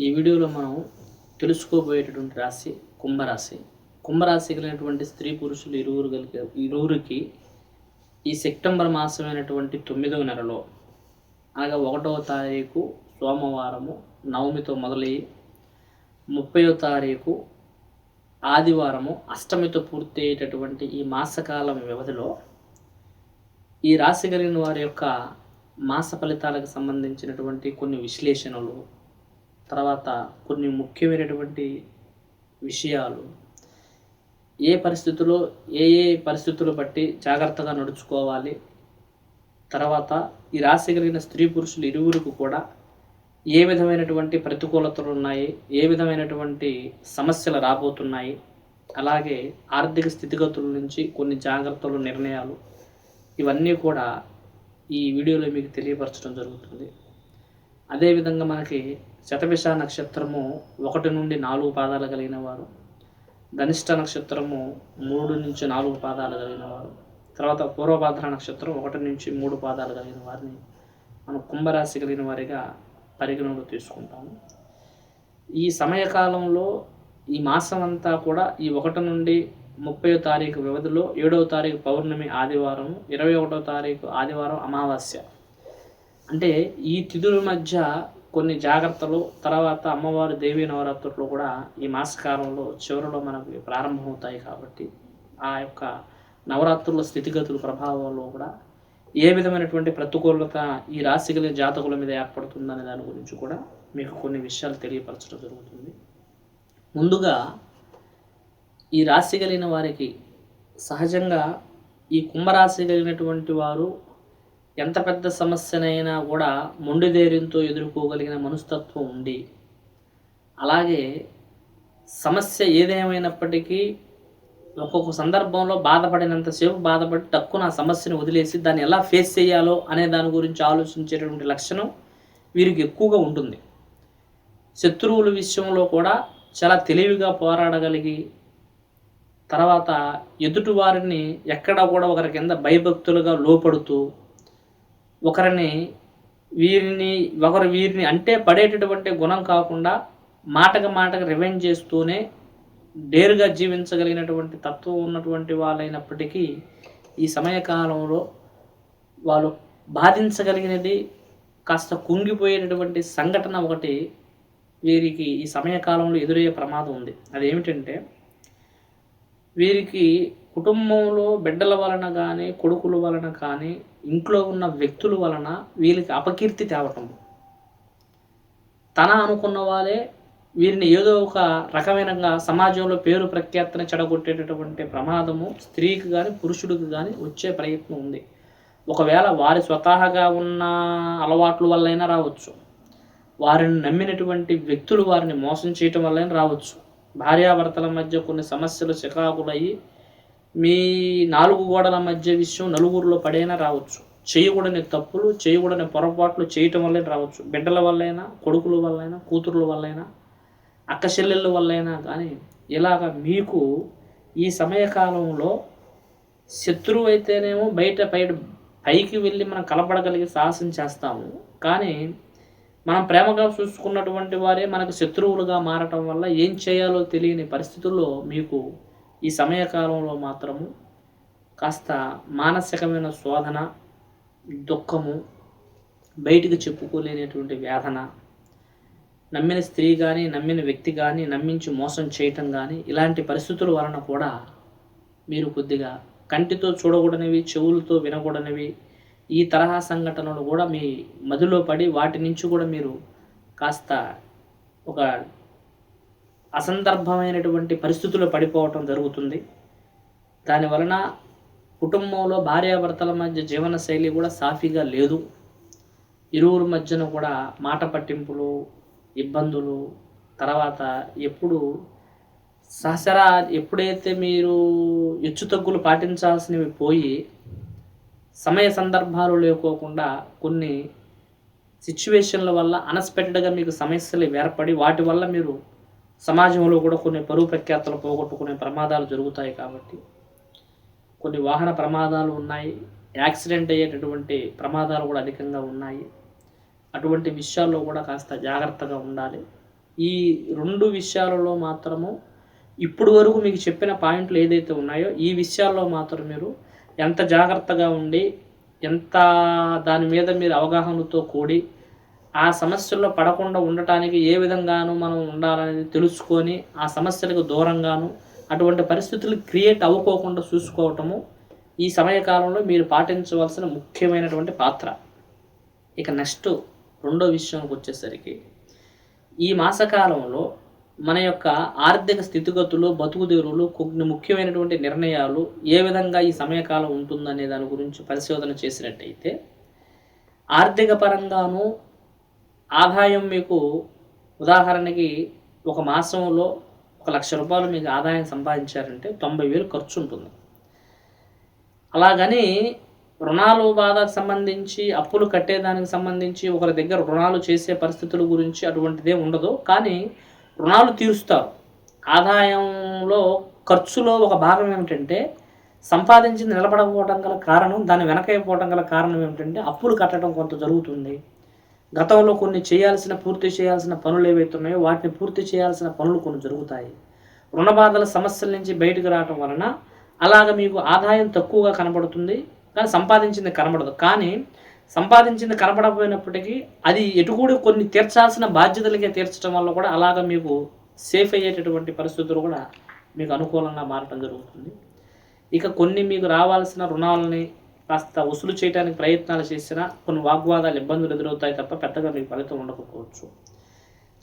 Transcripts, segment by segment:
ఈ వీడియోలో మనం తెలుసుకోబోయేటటువంటి రాశి కుంభరాశి. కుంభరాశి కలిగినటువంటి స్త్రీ పురుషులు ఇరువురు కలిగి ఇరువురికి ఈ సెప్టెంబర్ మాసమైనటువంటి తొమ్మిదవ నెలలో అనగా ఒకటవ తారీఖు సోమవారము నవమితో మొదలయ్యి ముప్పైవ తారీఖు ఆదివారము అష్టమితో పూర్తి అయ్యేటటువంటి ఈ మాసకాలం వ్యవధిలో ఈ రాశి కలిగిన వారి యొక్క మాస ఫలితాలకు సంబంధించినటువంటి కొన్ని విశ్లేషణలు తర్వాత కొన్ని ముఖ్యమైనటువంటి విషయాలు. ఏ పరిస్థితుల్లో ఏ ఏ పరిస్థితులు బట్టి జాగ్రత్తగా నడుచుకోవాలి? తర్వాత ఈ రాశి కలిగిన స్త్రీ పురుషులు ఇరువురికి కూడా ఏ విధమైనటువంటి ప్రతికూలతలు ఉన్నాయి? ఏ విధమైనటువంటి సమస్యలు రాబోతున్నాయి? అలాగే ఆర్థిక స్థితిగతుల నుంచి కొన్ని జాగ్రత్తలు నిర్ణయాలు ఇవన్నీ కూడా ఈ వీడియోలో మీకు తెలియపరచడం జరుగుతుంది. అదేవిధంగా మనకి శతభిష నక్షత్రము ఒకటి నుండి నాలుగు పాదాలు కలిగిన వారు. ధనిష్ట నక్షత్రము మూడు నుంచి నాలుగు పాదాలు కలిగిన వారు. తర్వాత పూర్వభాద్ర నక్షత్రం ఒకటి నుంచి మూడు పాదాలు కలిగిన వారిని మనం కుంభరాశి కలిగిన వారిగా పరిగణలో తీసుకుంటాము. ఈ సమయకాలంలో ఈ మాసం అంతా కూడా ఈ ఒకటి నుండి ముప్పై తారీఖు వ్యవధిలో ఏడవ తారీఖు పౌర్ణమి ఆదివారం ఇరవై ఒకటో తారీఖు ఆదివారం అమావాస్య. అంటే ఈ తిథుల మధ్య కొన్ని జాగ్రత్తలు తర్వాత అమ్మవారి దేవీ నవరాత్రులు కూడా ఈ మాసకాలంలో చివరిలో మనకి ప్రారంభమవుతాయి కాబట్టి ఆ యొక్క నవరాత్రుల స్థితిగతుల ప్రభావంలో కూడా ఏ విధమైనటువంటి ప్రతికూలత ఈ రాశి కలిగిన జాతకుల మీద ఏర్పడుతుందనే దాని గురించి కూడా మీకు కొన్ని విషయాలు తెలియపరచడం జరుగుతుంది. ముందుగా ఈ రాశి కలిగిన వారికి సహజంగా ఈ కుంభరాశి కలిగినటువంటి వారు ఎంత పెద్ద సమస్యనైనా కూడా మొండి ధైర్యంతో ఎదుర్కోగలిగిన మనస్తత్వం ఉండి అలాగే సమస్య ఏదేమైనప్పటికీ ఒక్కొక్క సందర్భంలో బాధపడినంతసేపు బాధపడి తక్కువ నా సమస్యను వదిలేసి దాన్ని ఎలా ఫేస్ చేయాలో అనే దాని గురించి ఆలోచించేటటువంటి లక్షణం వీరికి ఎక్కువగా ఉంటుంది. శత్రువుల విషయంలో కూడా చాలా తెలివిగా పోరాడగలిగి తర్వాత ఎదుటి వారిని ఎక్కడా కూడా ఒకరి కింద భయభక్తులుగా లోపడుతూ ఒకరిని వీరిని ఒకరు వీరిని అంటే పడేటటువంటి గుణం కాకుండా మాటకు మాటకు రివెంజ్ చేస్తూనే డేరుగా జీవించగలిగినటువంటి తత్వం ఉన్నటువంటి వాళ్ళైనప్పటికీ ఈ సమయకాలంలో వాళ్ళు బాధించగలిగినది కాస్త కుంగిపోయేటటువంటి సంఘటన ఒకటి వీరికి ఈ సమయకాలంలో ఎదురయ్యే ప్రమాదం ఉంది. అదేమిటంటే వీరికి కుటుంబంలో బిడ్డల వలన కానీ కొడుకుల వలన కానీ ఇంట్లో ఉన్న వ్యక్తుల వలన వీరికి అపకీర్తి తేవటం. తన అనుకున్న వాళ్ళే వీరిని ఏదో ఒక రకమైన సమాజంలో పేరు ప్రఖ్యాతని చెడగొట్టేటటువంటి ప్రమాదము స్త్రీకి కానీ పురుషుడికి కానీ వచ్చే ప్రయత్నం ఉంది. ఒకవేళ వారి స్వతహాగా ఉన్న అలవాట్ల వల్లైనా రావచ్చు. వారిని నమ్మినటువంటి వ్యక్తులు వారిని మోసం చేయటం వల్లైనా రావచ్చు. భార్యాభర్తల మధ్య కొన్ని సమస్యలు చికాకులయ్యి మీ నాలుగు గోడల మధ్య విషయం నలుగురిలో పడైనా రావచ్చు. చేయకూడని తప్పులు చేయకూడని పొరపాట్లు చేయటం వల్లే రావచ్చు. బిడ్డల వల్లైనా కొడుకుల వల్లైనా కూతురుల వల్లైనా అక్క చెల్లెళ్ళ వల్లైనా కానీ ఇలాగ మీకు ఈ సమయకాలంలో శత్రువు అయితేనేమో బయట పై పైకి వెళ్ళి మనం కలపడగలిగే సాహసం చేస్తాము. కానీ మనం ప్రేమగా చూసుకున్నటువంటి వారే మనకు శత్రువులుగా మారటం వల్ల ఏం చేయాలో తెలియని పరిస్థితుల్లో మీకు ఈ సమయకాలంలో మాత్రము కాస్త మానసికమైన శోధన దుఃఖము బయటికి చెప్పుకోలేనటువంటి వేదన నమ్మిన స్త్రీ కానీ నమ్మిన వ్యక్తి కానీ నమ్మించి మోసం చేయటం కానీ ఇలాంటి పరిస్థితుల వలన కూడా మీరు కొద్దిగా కంటితో చూడకూడనివి చెవులతో వినకూడనివి ఈ తరహా సంఘటనలు కూడా మీ మదిలో పడి వాటి నుంచి కూడా మీరు కాస్త ఒక అసందర్భమైనటువంటి పరిస్థితులు పడిపోవటం జరుగుతుంది. దాని వలన కుటుంబంలో భార్యాభర్తల మధ్య జీవనశైలి కూడా సాఫీగా లేదు. ఇరువురు మధ్యన కూడా మాట పట్టింపులు ఇబ్బందులు తర్వాత ఎప్పుడు సహసరా ఎప్పుడైతే మీరు హెచ్చు తగ్గులు పాటించాల్సినవి పోయి సమయ సందర్భాలు లేకోకుండా కొన్ని సిచ్యువేషన్ల వల్ల అన్ఎక్స్పెక్టెడ్గా మీకు సమస్యలు ఏర్పడి వాటి వల్ల మీరు సమాజంలో కూడా కొన్ని పరువు ప్రఖ్యాతలు పోగొట్టుకునే ప్రమాదాలు జరుగుతాయి కాబట్టి కొన్ని వాహన ప్రమాదాలు ఉన్నాయి. యాక్సిడెంట్ అయ్యేటటువంటి ప్రమాదాలు కూడా అధికంగా ఉన్నాయి. అటువంటి విషయాల్లో కూడా కాస్త జాగ్రత్తగా ఉండాలి. ఈ రెండు విషయాలలో మాత్రము ఇప్పుడు వరకు మీకు చెప్పిన పాయింట్లు ఏదైతే ఉన్నాయో ఈ విషయాల్లో మాత్రం మీరు ఎంత జాగ్రత్తగా ఉండి ఎంత దాని మీద మీరు అవగాహనతో కూడి ఆ సమస్యల్లో పడకుండా ఉండటానికి ఏ విధంగానూ మనం ఉండాలనేది తెలుసుకొని ఆ సమస్యలకు దూరంగాను అటువంటి పరిస్థితులు క్రియేట్ అవ్వకోకుండా చూసుకోవటము ఈ సమయకాలంలో మీరు పాటించవలసిన ముఖ్యమైనటువంటి పాత్ర. ఇక నెక్స్ట్ రెండో విషయానికి వచ్చేసరికి ఈ మాసకాలంలో మన యొక్క ఆర్థిక స్థితిగతులు బతుకుదేరులు కొన్ని ముఖ్యమైనటువంటి నిర్ణయాలు ఏ విధంగా ఈ సమయకాలం ఉంటుందనే దాని గురించి పరిశోధన చేసినట్టయితే ఆర్థిక పరంగాను ఆదాయం మీకు ఉదాహరణకి ఒక మాసంలో ఒక లక్ష రూపాయలు మీకు ఆదాయం సంపాదించారంటే తొంభై వేలు ఖర్చు ఉంటుంది. అలాగని రుణాలు బాధకు సంబంధించి అప్పులు కట్టేదానికి సంబంధించి ఒకరి దగ్గర రుణాలు చేసే పరిస్థితుల గురించి అటువంటిదే ఉండదు. కానీ రుణాలు తీరుస్తారు. ఆదాయంలో ఖర్చులో ఒక భాగం ఏమిటంటే సంపాదించింది నిలబడకపోవడం గల కారణం దాని వెనకైపోవడం గల కారణం ఏమిటంటే అప్పులు కట్టడం కొంత జరుగుతుంది. గతంలో కొన్ని చేయాల్సిన పూర్తి చేయాల్సిన పనులు ఏవైతే ఉన్నాయో వాటిని పూర్తి చేయాల్సిన పనులు కొన్ని జరుగుతాయి. రుణ బాధల సమస్యల నుంచి బయటకు రావటం వలన అలాగ మీకు ఆదాయం తక్కువగా కనబడుతుంది. కానీ సంపాదించింది కనబడదు. కానీ సంపాదించింది కనబడకపోయినప్పటికీ అది ఎటు కూడా కొన్ని తీర్చాల్సిన బాధ్యతలకే తీర్చడం వల్ల కూడా అలాగ మీకు సేఫ్ అయ్యేటటువంటి పరిస్థితులు కూడా మీకు అనుకూలంగా మారటం జరుగుతుంది. ఇక కొన్ని మీకు రావాల్సిన రుణాలని కాస్త వసూలు చేయడానికి ప్రయత్నాలు చేసినా కొన్ని వాగ్వాదాలు ఇబ్బందులు ఎదురవుతాయి తప్ప పెద్దగా మీకు ఫలితం ఉండకపోవచ్చు.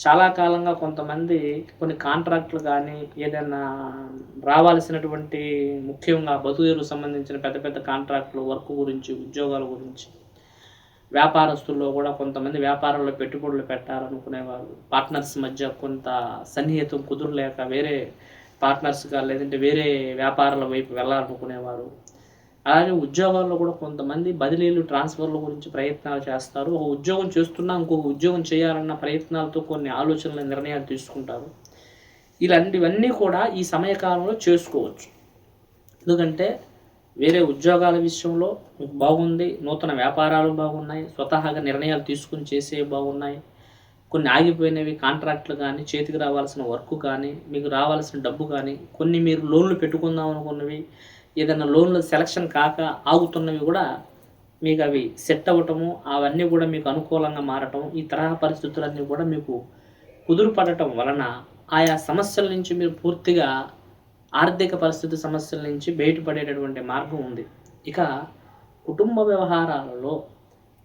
చాలా కాలంగా కొంతమంది కొన్ని కాంట్రాక్టులు కానీ ఏదైనా రావాల్సినటువంటి ముఖ్యంగా బతుకుదేరుకు సంబంధించిన పెద్ద పెద్ద కాంట్రాక్టులు వర్క్ గురించి ఉద్యోగాల గురించి వ్యాపారస్తుల్లో కూడా కొంతమంది వ్యాపారంలో పెట్టుబడులు పెట్టాలనుకునేవారు పార్ట్నర్స్ మధ్య కొంత సన్నిహితం కుదురలేక వేరే పార్ట్నర్స్గా లేదంటే వేరే వ్యాపారాల వైపు వెళ్ళాలనుకునేవారు. అలాగే ఉద్యోగాల్లో కూడా కొంతమంది బదిలీలు ట్రాన్స్ఫర్ల గురించి ప్రయత్నాలు చేస్తారు. ఒక ఉద్యోగం చేస్తున్నా ఇంకొక ఉద్యోగం చేయాలన్న ప్రయత్నాలతో కొన్ని ఆలోచనలు నిర్ణయాలు తీసుకుంటారు. ఇలాంటివన్నీ కూడా ఈ సమయకాలంలో చేసుకోవచ్చు. ఎందుకంటే వేరే ఉద్యోగాల విషయంలో మీకు బాగుంది నూతన వ్యాపారాలు బాగున్నాయి స్వతహాగా నిర్ణయాలు తీసుకుని చేసే బాగున్నాయి. కొన్ని ఆగిపోయినవి కాంట్రాక్ట్లు కానీ చేతికి రావాల్సిన వర్క్ కానీ మీకు రావాల్సిన డబ్బు కానీ కొన్ని మీరు లోన్లు పెట్టుకుందాం అనుకున్నవి ఏదైనా లోన్లు సెలక్షన్ కాక ఆగుతున్నవి కూడా మీకు అవి సెట్ అవ్వటము అవన్నీ కూడా మీకు అనుకూలంగా మారటం ఈ తరహా పరిస్థితులన్నీ కూడా మీకు కుదురుపడటం వలన ఆయా సమస్యల నుంచి మీరు పూర్తిగా ఆర్థిక పరిస్థితి సమస్యల నుంచి బయటపడేటటువంటి మార్గం ఉంది. ఇక కుటుంబ వ్యవహారాలలో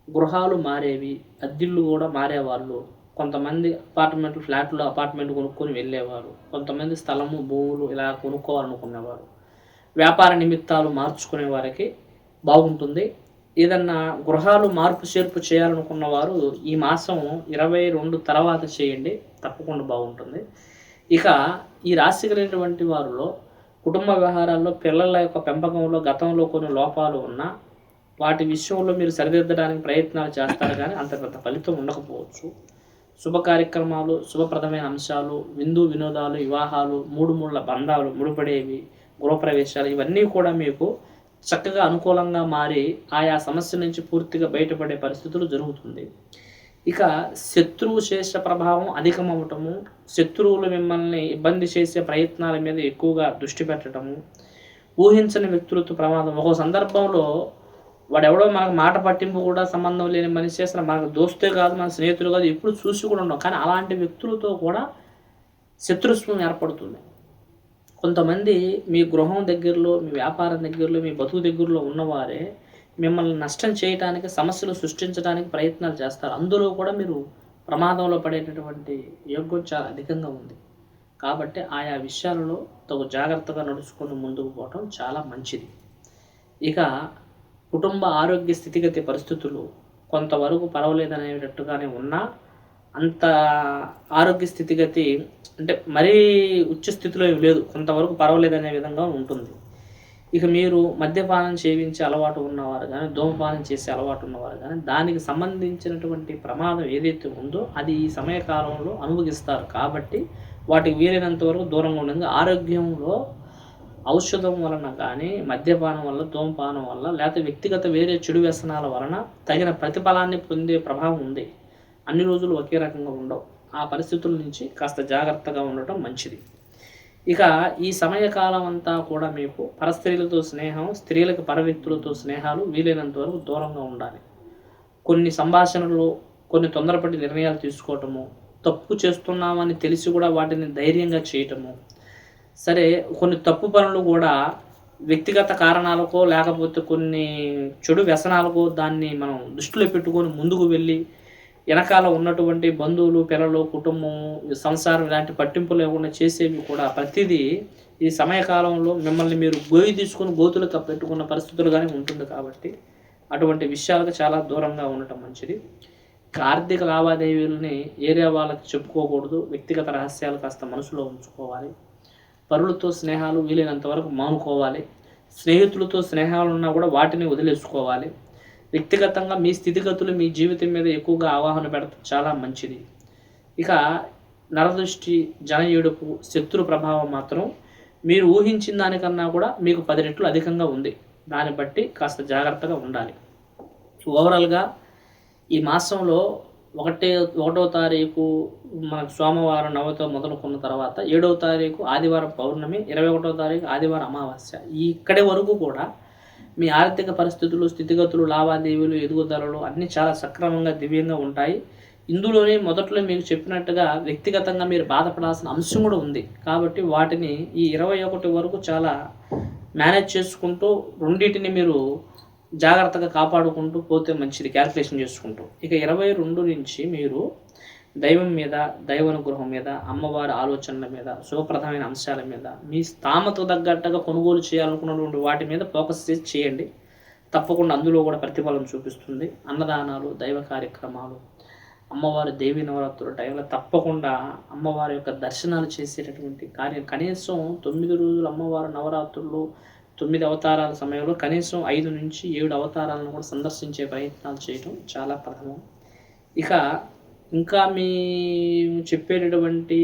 గృహాలు మారేవి అద్దిళ్ళు కూడా మారేవాళ్ళు కొంతమంది అపార్ట్మెంట్లు ఫ్లాట్లు అపార్ట్మెంట్ కొనుక్కొని వెళ్ళేవారు కొంతమంది స్థలము భూములు ఇలా కొనుక్కోవాలనుకునేవారు. వ్యాపార నిమిత్తాలు మార్చుకునే వారికి బాగుంటుంది. ఏదన్నా గృహాలు మార్పు చేర్పు చేయాలనుకున్న వారు ఈ మాసం ఇరవై రెండు తర్వాత చేయండి తప్పకుండా బాగుంటుంది. ఇక ఈ రాశి కలిగినటువంటి వారిలో కుటుంబ వ్యవహారాల్లో పిల్లల యొక్క పెంపకంలో గతంలో కొన్ని లోపాలు ఉన్నా వాటి విషయంలో మీరు సరిదిద్దడానికి ప్రయత్నాలు చేస్తారు కానీ అంత పెద్ద ఫలితం ఉండకపోవచ్చు. శుభ కార్యక్రమాలు శుభప్రదమైన అంశాలు విందు వినోదాలు వివాహాలు మూడు మూడుల బంధాలు ముడిపడేవి గృహప్రవేశాలు ఇవన్నీ కూడా మీకు చక్కగా అనుకూలంగా మారి ఆయా సమస్య నుంచి పూర్తిగా బయటపడే పరిస్థితులు జరుగుతుంది. ఇక శత్రువు శేష ప్రభావం అధికమవటము శత్రువులు మిమ్మల్ని ఇబ్బంది చేసే ప్రయత్నాల మీద ఎక్కువగా దృష్టి పెట్టడము ఊహించని వ్యక్తులతో ప్రమాదం. ఒక సందర్భంలో వాడెవడో మనకు మాట పట్టింపు కూడా సంబంధం లేని మనిషి చేసిన మనకు దోస్తే కాదు మన స్నేహితులు కాదు ఎప్పుడు చూసి కూడా ఉన్నాం కానీ అలాంటి వ్యక్తులతో కూడా శత్రుత్వం ఏర్పడుతుంది. కొంతమంది మీ గృహం దగ్గరలో మీ వ్యాపారం దగ్గరలో మీ బతుకు దగ్గరలో ఉన్నవారే మిమ్మల్ని నష్టం చేయడానికి సమస్యలు సృష్టించడానికి ప్రయత్నాలు చేస్తారు. అందులో కూడా మీరు ప్రమాదంలో పడేటటువంటి యోగ్యం చాలా అధికంగా ఉంది. కాబట్టి ఆయా విషయాలలో తగు జాగ్రత్తగా నడుచుకొని ముందుకు పోవటం చాలా మంచిది. ఇక కుటుంబ ఆరోగ్య స్థితిగతి పరిస్థితులు కొంతవరకు పర్వాలేదనేటట్టుగానే ఉన్నా అంత ఆరోగ్య స్థితిగతి అంటే మరీ ఉచ్చ స్థితిలో లేదు. కొంతవరకు పర్వాలేదనే విధంగా ఉంటుంది. ఇక మీరు మద్యపానం సేవించే అలవాటు ఉన్నవారు కానీ ధూమపానం చేసే అలవాటు ఉన్నవారు కానీ దానికి సంబంధించినటువంటి ప్రమాదం ఏదైతే ఉందో అది ఈ సమయకాలంలో అనుభవిస్తారు. కాబట్టి వాటికి వీలైనంత వరకు దూరంగా ఉండగా ఆరోగ్యంలో ఔషధం వలన కానీ మద్యపానం వల్ల ధూమపానం వల్ల లేకపోతే వ్యక్తిగత వేరే చెడు వ్యసనాల వలన తగిన ప్రతిఫలాన్ని పొందే ప్రభావం ఉంది. అన్ని రోజులు ఒకే రకంగా ఉండవు. ఆ పరిస్థితుల నుంచి కాస్త జాగ్రత్తగా ఉండటం మంచిది. ఇక ఈ సమయకాలం అంతా కూడా మీకు పరస్త్రీలతో స్నేహం స్త్రీలకు పరవ్యక్తులతో స్నేహాలు వీలైనంత వరకు దూరంగా ఉండాలి. కొన్ని సంభాషణలు కొన్ని తొందరపడి నిర్ణయాలు తీసుకోవటము తప్పు చేస్తున్నామని తెలిసి కూడా వాటిని ధైర్యంగా చేయటము. సరే కొన్ని తప్పు పనులు కూడా వ్యక్తిగత కారణాలకో లేకపోతే కొన్ని చెడు వ్యసనాలకో దాన్ని మనం దృష్టిలో పెట్టుకొని ముందుకు వెళ్ళి వెనకాల ఉన్నటువంటి బంధువులు పిల్లలు కుటుంబం సంసారం ఇలాంటి పట్టింపు లేకుండా చేసేవి కూడా ప్రతిదీ ఈ సమయకాలంలో మిమ్మల్ని మీరు గోయి తీసుకొని గోతులు పెట్టుకున్న పరిస్థితులు కానీ ఉంటుంది కాబట్టి అటువంటి విషయాలకు చాలా దూరంగా ఉండటం మంచిది. ఆర్థిక లావాదేవీలని ఏరియా వాళ్ళకి చెప్పుకోకూడదు. వ్యక్తిగత రహస్యాలు కాస్త మనసులో ఉంచుకోవాలి. పరులతో స్నేహాలు వీలైనంత వరకు మానుకోవాలి. స్నేహితులతో స్నేహాలు ఉన్నా కూడా వాటిని వదిలేసుకోవాలి. వ్యక్తిగతంగా మీ స్థితిగతులు మీ జీవితం మీద ఎక్కువగా అవగాహన పెడతాం. చాలా మంచిది. ఇక నరదృష్టి జన ఏడుపు శత్రు ప్రభావం మాత్రం మీరు ఊహించిన దానికన్నా కూడా మీకు పది రెట్లు అధికంగా ఉంది. దాన్ని బట్టి కాస్త జాగ్రత్తగా ఉండాలి. ఓవరాల్గా ఈ మాసంలో ఒకటే ఒకటో తారీఖు మనకు సోమవారం నవతో మొదలుకున్న తర్వాత ఏడవ తారీఖు ఆదివారం పౌర్ణమి ఇరవై ఒకటో తారీఖు ఆదివారం అమావాస్య. ఈ ఇక్కడి వరకు కూడా మీ ఆర్థిక పరిస్థితులు స్థితిగతులు లావాదేవీలు ఎదుగుదలలు అన్నీ చాలా సక్రమంగా దివ్యంగా ఉంటాయి. ఇందులోనే మొదట్లో మీకు చెప్పినట్టుగా వ్యక్తిగతంగా మీరు బాధపడాల్సిన అంశం కూడా ఉంది. కాబట్టి వాటిని ఈ ఇరవై ఒకటి వరకు చాలా మేనేజ్ చేసుకుంటూ రెండింటిని మీరు జాగ్రత్తగా కాపాడుకుంటూ పోతే మంచిది క్యాల్కులేషన్ చేసుకుంటూ. ఇక ఇరవై రెండు నుంచి మీరు దైవం మీద దైవానుగ్రహం మీద అమ్మవారి ఆలోచనల మీద శుభప్రదమైన అంశాల మీద మీ స్థామత తగ్గట్టుగా కొనుగోలు చేయాలనుకున్నటువంటి వాటి మీద ఫోకస్ చేసి చేయండి. తప్పకుండా అందులో కూడా ప్రతిఫలం చూపిస్తుంది. అన్నదానాలు దైవ కార్యక్రమాలు అమ్మవారి దేవి నవరాత్రుల టైంలో తప్పకుండా అమ్మవారి యొక్క దర్శనాలు చేసేటటువంటి కార్యం కనీసం తొమ్మిది రోజులు అమ్మవారి నవరాత్రులు తొమ్మిది అవతారాల సమయంలో కనీసం ఐదు నుంచి ఏడు అవతారాలను కూడా సందర్శించే ప్రయత్నాలు చేయడం చాలా ప్రథమం. ఇక ఇంకా మీ చెప్పేటటువంటి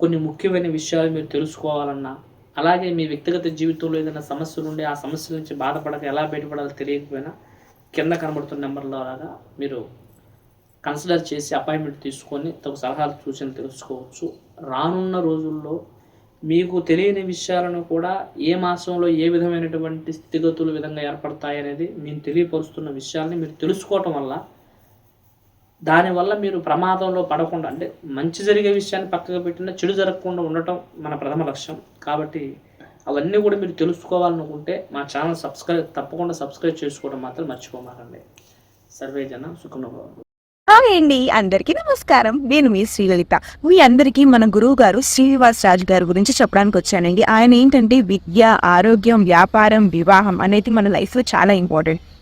కొన్ని ముఖ్యమైన విషయాలు మీరు తెలుసుకోవాలన్నా అలాగే మీ వ్యక్తిగత జీవితంలో ఏదైనా సమస్యలు ఉండి ఆ సమస్య నుంచి బాధపడక ఎలా బయటపడాలో తెలియకపోయినా కింద కనబడుతున్న నెంబర్లో లాగా మీరు కన్సిడర్ చేసి అపాయింట్మెంట్ తీసుకొని తగు సలహాలు సూచనలు తెలుసుకోవచ్చు. రానున్న రోజుల్లో మీకు తెలియని విషయాలను కూడా ఏ మాసంలో ఏ విధమైనటువంటి స్థితిగతులు విధంగా ఏర్పడతాయి అనేది మేము తెలియపరుస్తున్న విషయాల్ని మీరు తెలుసుకోవటం వల్ల దానివల్ల మీరు ప్రమాదంలో పడకుండా అంటే మంచి జరిగే విషయాన్ని పక్కకు పెట్టినా చెడు జరగకుండా ఉండటం మన ప్రథమ లక్ష్యం. కాబట్టి అవన్నీ కూడా మీరు తెలుసుకోవాలనుకుంటే మా ఛానల్ సబ్స్క్రైబ్ తప్పకుండా సబ్స్క్రైబ్ చేసుకోవడం మాత్రం మర్చిపోమాకండి. సర్వే జన సుఖనుభవం. హాయ్ అండి అందరికీ నమస్కారం. నేను మీ శ్రీలలిత. మీ అందరికీ మన గురువు గారు శ్రీనివాస్ రాజు గారి గురించి చెప్పడానికి వచ్చానండి. ఆయన ఏంటంటే విద్య ఆరోగ్యం వ్యాపారం వివాహం అనేది మన లైఫ్లో చాలా ఇంపార్టెంట్.